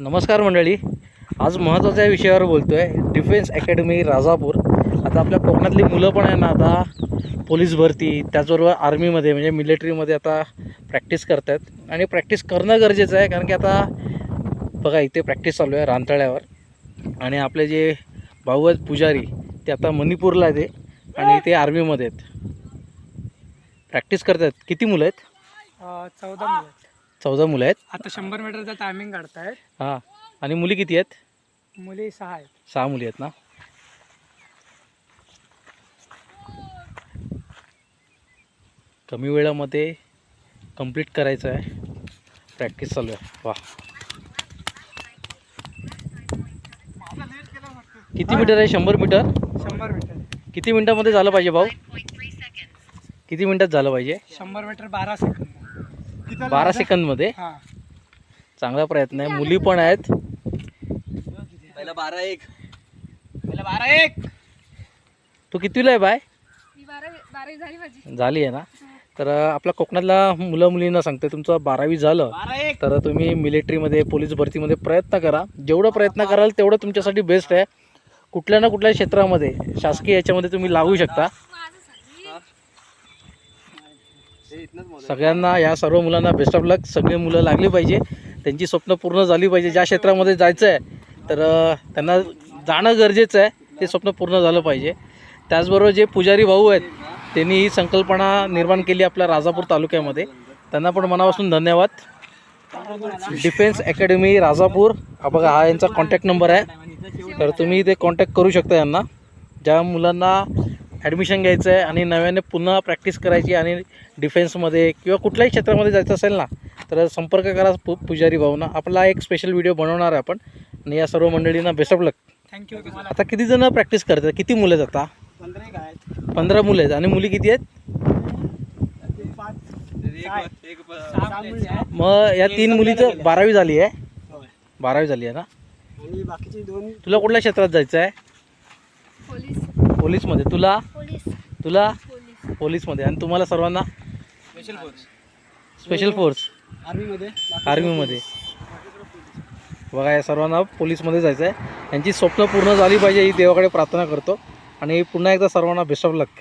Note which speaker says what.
Speaker 1: नमस्कार मंडळी. आज महत्त्वाच्या विषयावर बोलतो आहे डिफेन्स अकॅडमी राजापूर. आता आपल्या कोकणातली मुलं पण आहे ना आता. पोलीस भरती त्याचबरोबर आर्मीमध्ये म्हणजे मिलिटरीमध्ये आता प्रॅक्टिस करत आहेत आणि प्रॅक्टिस करणं गरजेचं आहे कारण की आता बघा इथे प्रॅक्टिस चालू आहे रानतळ्यावर. आणि आपले जे भाऊ आहेत पुजारी ते आता मणिपूरला आहे ते आणि ते आर्मीमध्ये आहेत. प्रॅक्टिस करत आहेत किती मुलं आहेत?
Speaker 2: चौदा मुलं आहेत.
Speaker 1: चौदा मुलं आहेत.
Speaker 2: आता शंभर मीटरचा टायमिंग काढतायत.
Speaker 1: हां. आणि मुली किती आहेत?
Speaker 2: मुली सहा आहेत.
Speaker 1: सहा मुली आहेत ना? कमी वेळामध्ये कंप्लीट करायचं आहे. प्रॅक्टिस चालू आहे. वा. किती मीटर आहे? शंभर मीटर?
Speaker 2: शंभर मीटर.
Speaker 1: किती मिनटामध्ये झालं पाहिजे भाऊ? किती मिनटात झालं पाहिजे?
Speaker 2: शंभर मीटर बारा सेकंद.
Speaker 1: बारा सेकंदमध्ये.
Speaker 2: हां.
Speaker 1: चांगला प्रयत्न आहे. मुली पण आहेत.
Speaker 3: पहिला बारा एक.
Speaker 2: पहिला बारा एक.
Speaker 1: तू कितीला आहे बाय?
Speaker 4: मी बारावी बारावी झाली माझी.
Speaker 1: झाली आहे ना? तर आपल्या कोकणातल्या मुलं मुलींना सांगते तुमचं बारावी झालं.
Speaker 2: बारा एक.
Speaker 1: तर तुम्ही मिलिटरीमध्ये पोलीस भरतीमध्ये प्रयत्न करा. जेवढं प्रयत्न कराल तेवढं तुमच्यासाठी बेस्ट आहे. कुठल्या ना कुठल्या क्षेत्रामध्ये शासकीय याच्यामध्ये तुम्ही लागू शकता. सगळ्यांना या सर्व मुलांना बेस्ट ऑफ लक सगळे मुलं लागली पाहिजे. त्यांची स्वप्न पूर्ण झाली पाहिजे. ज्या क्षेत्रामध्ये जायचं आहे तर त्यांना जाणं गरजेचं आहे. ते स्वप्न पूर्ण झालं पाहिजे. त्याचबरोबर जे पुजारी भाऊ आहेत त्यांनी ही संकल्पना निर्माण केली आपल्या राजापूर तालुक्यामध्ये. त्यांना पण मनापासून धन्यवाद. Defence academy Rajapur. हा बघा हा यांचा कॉन्टॅक्ट नंबर आहे. तर तुम्ही ते कॉन्टॅक्ट करू शकता यांना. ज्या मुलांना ॲडमिशन घ्यायचं आहे आणि नव्याने पुन्हा प्रॅक्टिस करायची आणि डिफेन्समध्ये किंवा कुठल्याही क्षेत्रामध्ये जायचं असेल ना तर संपर्क करा पु पुजारी भाऊना. आपला एक स्पेशल व्हिडिओ बनवणार आहे आपण. आणि या सर्व मंडळींना बेस्ट ऑफ लक
Speaker 2: थँक्यू तुम्हाला
Speaker 1: आता किती जण प्रॅक्टिस करतात? किती मुलं आहेत आता?
Speaker 2: पंधरा
Speaker 1: मुलं आहेत. आणि मुली किती आहेत? मग या तीन मुलीचं बारावी झाली आहे. बारावी झाली आहे ना?
Speaker 2: आणि बाकीची दोन
Speaker 1: तुला कुठल्या क्षेत्रात जायचं आहे
Speaker 4: पोलीस.
Speaker 1: पोलीसमध्ये. तुला? तुला?
Speaker 4: पोलीस.
Speaker 1: पोलीसमध्ये. आणि तुम्हाला सर्वांना?
Speaker 2: स्पेशल फोर्स
Speaker 1: स्पेशल फोर्स
Speaker 2: आर्मीमध्ये
Speaker 1: आर्मीमध्ये बघा या सर्वांना पोलीसमध्ये जायचं आहे यांची स्वप्न पूर्ण झाली पाहिजे ही देवाकडे प्रार्थना करतो. आणि पुन्हा एकदा सर्वांना बेस्ट ऑफ लक